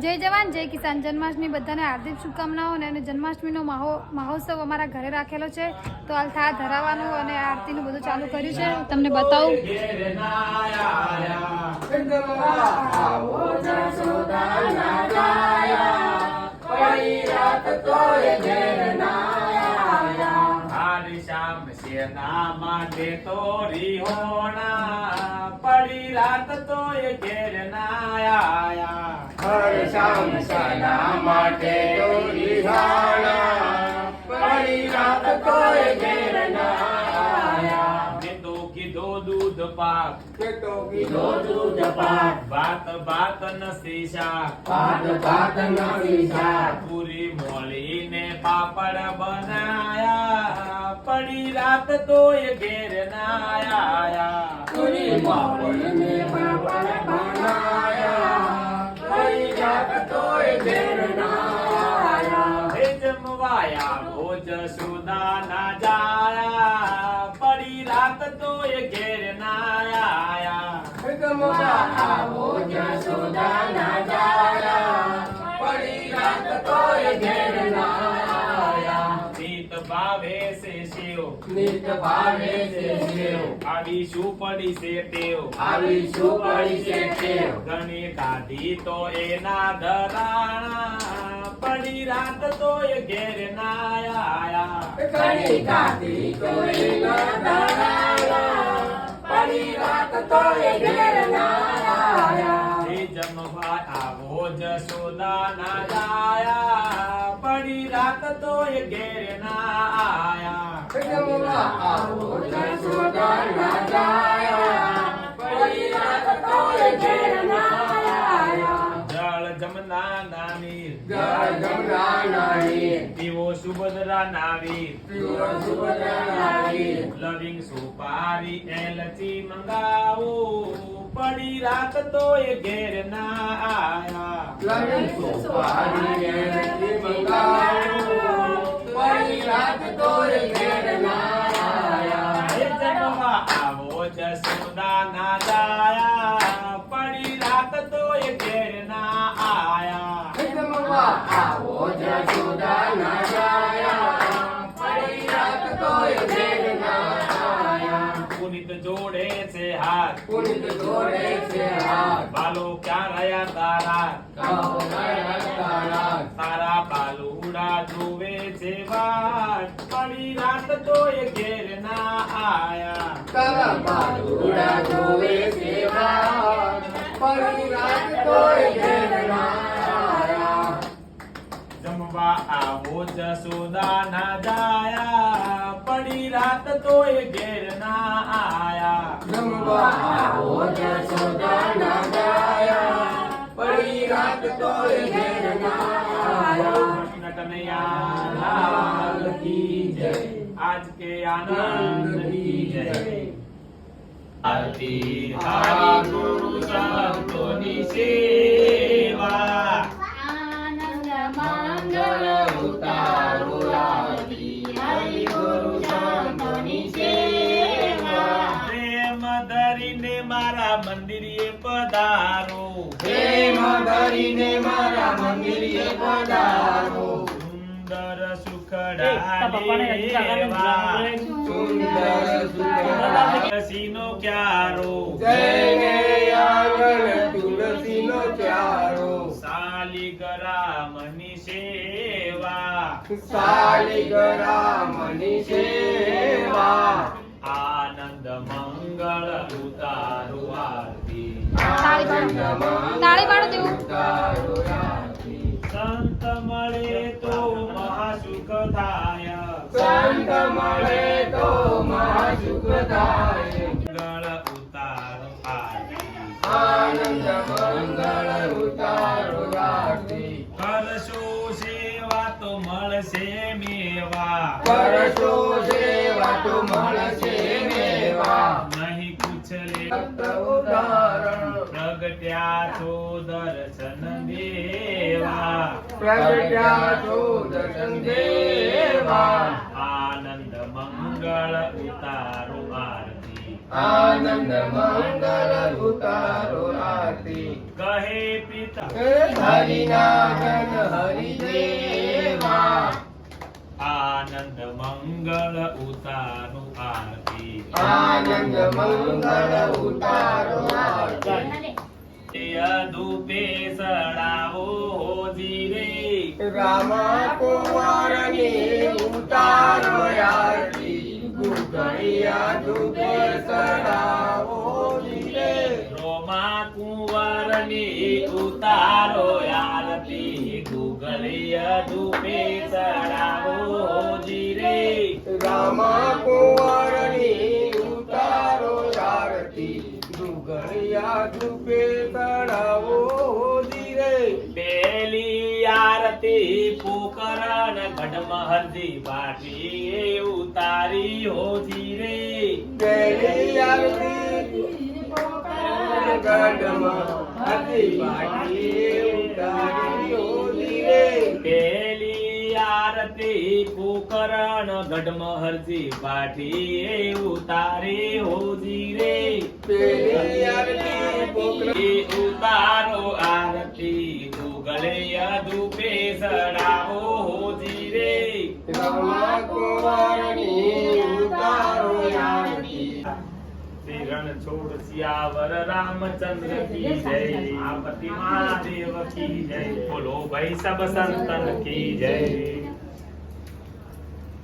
જય જવાન, જય કિસાન. જન્માષ્ટમી બધાને હાર્દિક શુભકામનાઓ અને જન્માષ્ટમીનો મહો- મહોત્સવ અમારા ઘરે રાખેલો છે. તો હાલ થા ધરાવવાનું અને આરતીનું બધું ચાલુ કર્યું છે. તમને બતાવું. પડી રાત તો ઘેર ના આયા. હર શ્યામ સના માટે તો રિહાણા પડી રાત તોય ઘેર ના આયા મેં તો કીધો દૂધ પાક કે તો કીધો દૂધ પાક ભાત ભાત નથી શાક ભાત ભાત નથી શાક પૂરી મોળીને પાપડ બનાયા પડી રાત તો એ ઘેર ના આયા પૂરી મોળીને પાપડ બનાયા જમવાયા ભોજ સુદા ના જાયા, પડી રાત તો એ ઘેર ના આયા. ગમવા આવો જશોદા ના જાયા, પડી રાત તોય ઘેર ના નિત ભાવે છે શિવ આવી શું પડી છે ટેવ આવી શું પડી છે ટેવ ગણી કાઢી તો એના ધરાણા. પડી રાત તો એ ઘેર ના આયા. ગણી કાઢી તો એના ધરાણા. પડી રાત તોય ઘેર ના આયા. જમવા આવો જસોદા ના જાયા પડી રાત તો એ ઘેર ના સુપારી એલચી મંગાવો પડી રાત તો એ ઘેર ના આયા. સુપારી પડી રાત તોય ઘેર જસોદા ના જાયા. પડી રાત તો એ ઘેર ના આયા. આવો જશોદા ના જાયા. પડી રાત તોય ઘેર ના આયા. પુનિત જોડે છે હાથ. પુનિત જોડે છે હાથ. બાલો ક્યાં રહ્યા તારા? કહો રહ્યા તારા. તારા બાલુડા જોવે છે વાટ પડી રાત તો એ ઘેર ના આયા. તારા બાલુડા જોવે છે વાત પડી રાત તોય ઘેર ના આયા જમવા આવો જસોદા ના જાયા પડી રાત તો એ ઘેર ના આયા જમવા આવો જશોદા ના જાયા પડી રાત તોય ઘેર ના આયા કૃષ્ણ કનૈયા લાલ કી જય આજ કે આનંદ કી જય આરતી હારી ગુરુ સંતોની સેવા ધરીને મારા મંદિરે પધારો. પ્રેમ ધરીને મારા મંદિરે પધારો. સુંદર સુખડા સુંદર સુંદર તુલસીનો ક્યારો. જઈને આગળ તુલસીનો ચારો શાલિગ્રામની સેવા. શાલિગ્રા મની સેવા. મંગળ ઉતારો આરતી તાળી પાડો. સંત મળે તો મહાસુખ થાય સંત મળે તો મહાસુખ થાય દેવા પ્રગટ્યા છો દર્શન દેવા આનંદ મંગળ ઉતારો આરતી આનંદ મંગળ ઉતારો આરતી કહે પિતા હરિના જન હરિદેવા આનંદ મંગળ ઉતારો આરતી આનંદ મંગળ ઉતારો આરતી ધૂપે સડાવો જીરે રામા કુંવરની ઉતારો આરતી ગુગળિયા ધૂપે સડાવો ધીરે રોમા કુંવરની ઉતારો આરતી ગુગલિય ધૂપે ચડાવો જીરે રામા કુંવરની ધૂપે સડાવો ધીરે. પેલી આરતી પોકરણ ગઢમહરજી બાટી ઉતારી હો ધીરે. પેલી આરતી ગઢમાં હતી બાટી ઉતારી હો ધીરે. આરતી પોકરણ ગઢમહરજી બાટી પાઠી ઉતારે હોજી રે. ઉતારો આરતી ગુગલે ધૂપે સડાવો હોજી રે. રણછોડ સિયાવર રામચંદ્ર કી જય. આપતિ મહાદેવ કી જય. બોલો ભાઈ સબ સંતન કી જય બરાબર આજ બધા ખાલી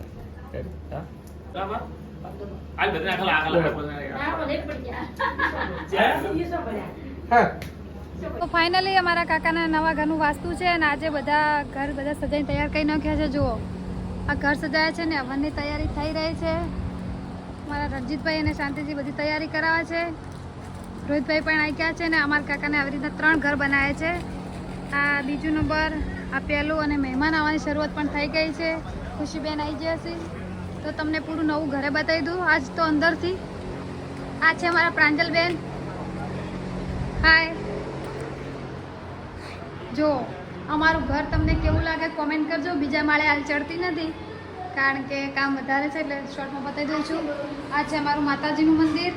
આગળ હા તો ફાઇનલી અમારા કાકાના નવા ઘરનું વાસ્તુ છે અને આજે બધા ઘર બધા સજાઈને તૈયાર કરી નાખ્યા છે, જુઓ. આ ઘર સજાયા છે ને હવનની તૈયારી થઈ રહી છે. મારા રણજીતભાઈ અને શાંતિજી બધી તૈયારી કરાવે છે. રોહિતભાઈ પણ આવ્યા છે ને અમારા કાકાને આવી રીતના ત્રણ ઘર બનાવ્યા છે. આ બીજું નંબર આ પહેલું અને મહેમાન આવવાની શરૂઆત પણ થઈ ગઈ છે. ખુશીબેન આવી છે. તો તમને પૂરું નવું ઘરે બતાવી દઉં. આજ તો અંદરથી આ છે અમારા પ્રાંજલબેન. હાય જો, અમારું ઘર તમને કેવું લાગે કોમેન્ટ કરજો. બીજા માળે હાલ ચડતી નથી. કારણ કે કામ વધારે છે એટલે શોર્ટમાં બતાવી દઉં છું. આ છે અમારું માતાજીનું મંદિર.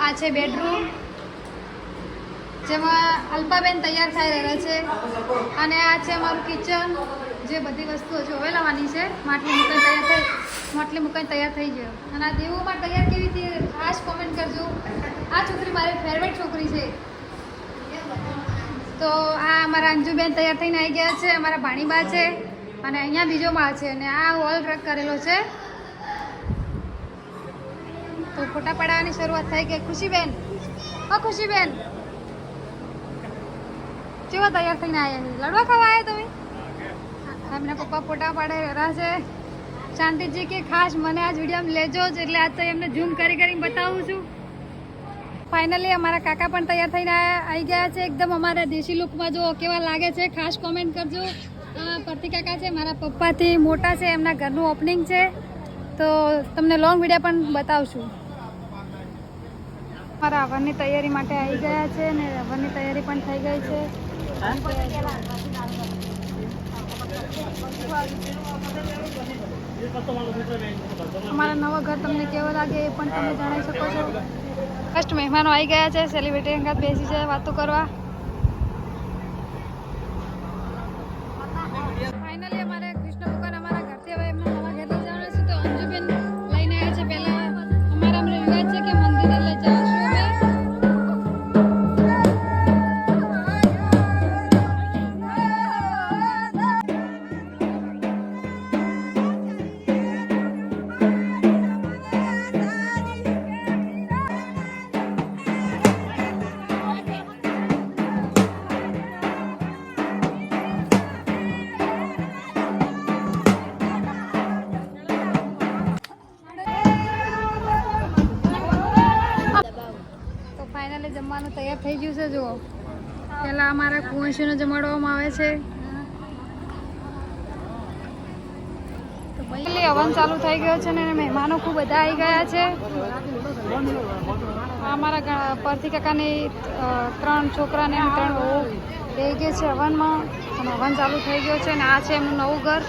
આ છે બેડરૂમ જેમાં અલ્પાબેન તૈયાર થઈ રહ્યા છે. અને આ છે અમારું કિચન જે બધી વસ્તુઓ છે હવે લાવવાની છે, માટલી મુકાઈ તૈયાર થઈ, માટલી મુકાઈ તૈયાર થઈ ગયો અને આ દેવુમાં તૈયાર કેવી હતી ખાસ કોમેન્ટ કરજો. આ છોકરી મારી ફેવરેટ છોકરી છે. તો આ અમારા અંજુબેન તૈયાર થઈને આવી ગયા છે, અમારા ભાણીબા છે, અને અહીંયા બીજો માળ છે, અને આ હોલ ટ્રક કરેલો છે. તો ફોટા પડાવવાની શરૂઆત થઈ ગઈ. ખુશીબેન, ઓ ખુશીબેન. કેવા તૈયાર થઈને આવ્યા લડવા ખાવા આવ્યા એમના પપ્પા ફોટા પાડે રહ્યા છે. શાંતિજી કે ખાસ મને આજ વિડીયોમાં લેજો જ, એટલે આજ તો એમને ઝૂમ કરી કરીને બતાવું છું. ફાઇનલી અમારા કાકા પણ તૈયાર થઈને આવી ગયા છે. એકદમ અમારા દેશી લુકમાં જો કેવા લાગે છે. ખાસ કોમેન્ટ કરજો. પરતી કાકા છે, મારા પપ્પાથી મોટા છે, એમના ઘરનું ઓપનિંગ છે. તો તમને લોંગ વીડિયો પણ બતાવશું. મારા હવનની તૈયારી માટે આવી ગયા છે ને હવનની તૈયારી પણ થઈ ગઈ છે. અમારા નવા ઘર તમને કેવો લાગે એ પણ તમે જણાવી શકો છો. ફર્સ્ટ મહેમાનો આવી ગયા છે સેલિબ્રિટી અંગાત બેસી છે, વાતો કરવા. ફાઇનલી છે, જુઓ. પહેલાં અમારા કુંવશીનો જમાડવામાં આવે છે. હવન ચાલુ થઈ ગયો છે ને મહેમાનો ખૂબ બધા આવી ગયા છે. અમારા પરથી કાકાની ત્રણ છોકરાને ત્રણ બહુ રહી ગઈ છે હવનમાં. અને હવન ચાલુ થઈ ગયો છે અને આ છે એમનું નવું ઘર.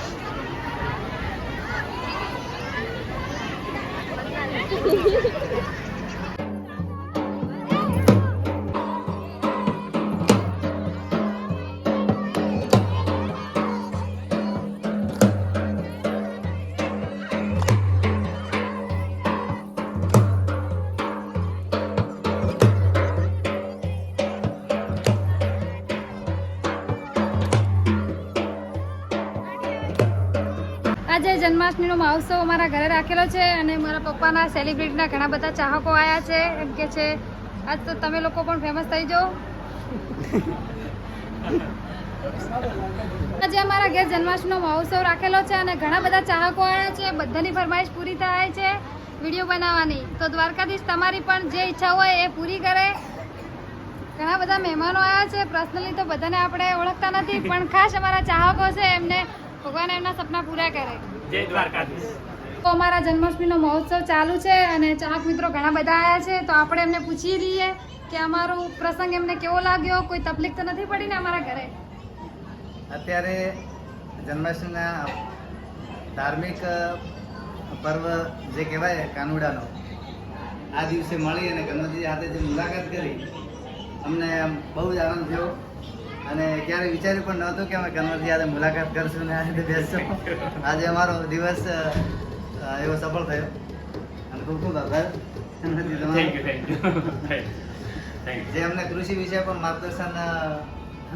આજે જન્માષ્ટમીનો મહોત્સવ અમારા ઘરે રાખેલો છે અને મારા પપ્પાના સેલિબ્રિટીના ઘણા બધા ચાહકો આવ્યા છે. એમ કે છે, આજ તો તમે લોકો પણ ફેમસ થઈ જાઓ. આજે અમારા ઘેર જન્માષ્ટમીનો મહોત્સવ રાખેલો છે અને ઘણા બધા ચાહકો આવ્યા છે. બધાની ફરમાઈશ પૂરી થાય છે વીડિયો બનાવવાની. તો દ્વારકાધીશ, તમારી પણ જે ઈચ્છા હોય એ પૂરી કરે. ઘણા બધા મહેમાનો આવ્યા છે. પર્સનલી તો બધાને આપણે ઓળખતા નથી, પણ ખાસ અમારા ચાહકો છે એમને ભગવાન એમના સપના પૂરા કરે. જય દ્વારકાધીશ. તો અમારા જન્માષ્ટમીનો મહોત્સવ ચાલુ છે અને ચાહક મિત્રો ઘણા બધા આવ્યા છે તો આપણે એમને પૂછી લઈએ કે અમારો પ્રસંગ એમને કેવો લાગ્યો? કોઈ તકલીફ તો નથી પડી ને અમારા ઘરે? અત્યારે જન્માષ્ટમીના ધાર્મિક પર્વ જે કહેવાય કાનુડાનો આ દિવસે મળી અને ગણપતિ સાથે જે મુલાકાત કરી અમને બહુ જ આનંદ થયો. અને ક્યારે વિચાર્યું પણ નહોતું કે અમે ગણપતિ આજે મુલાકાત કરશું ને આજે બેસશું. આજે અમારો દિવસ એવો સફળ થયો. અને ખૂબ ખૂબ આભાર. ગણપતિ તમારો. Thank you thank you thank thank જે અમને કૃષિ વિશે પણ માર્ગદર્શન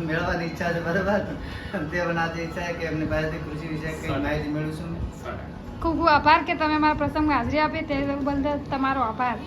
મેળવવાની ઈચ્છા છે બરાબર? તે પણ આજે ઈચ્છા છે કે એમની પાસેથી કૃષિ વિશે કંઈ માહિતી મેળવીશું. ખૂબ ખૂબ આભાર કે તમે મારા પ્રસંગમાં હાજરી આપી. તે બદલ તમારો આભાર.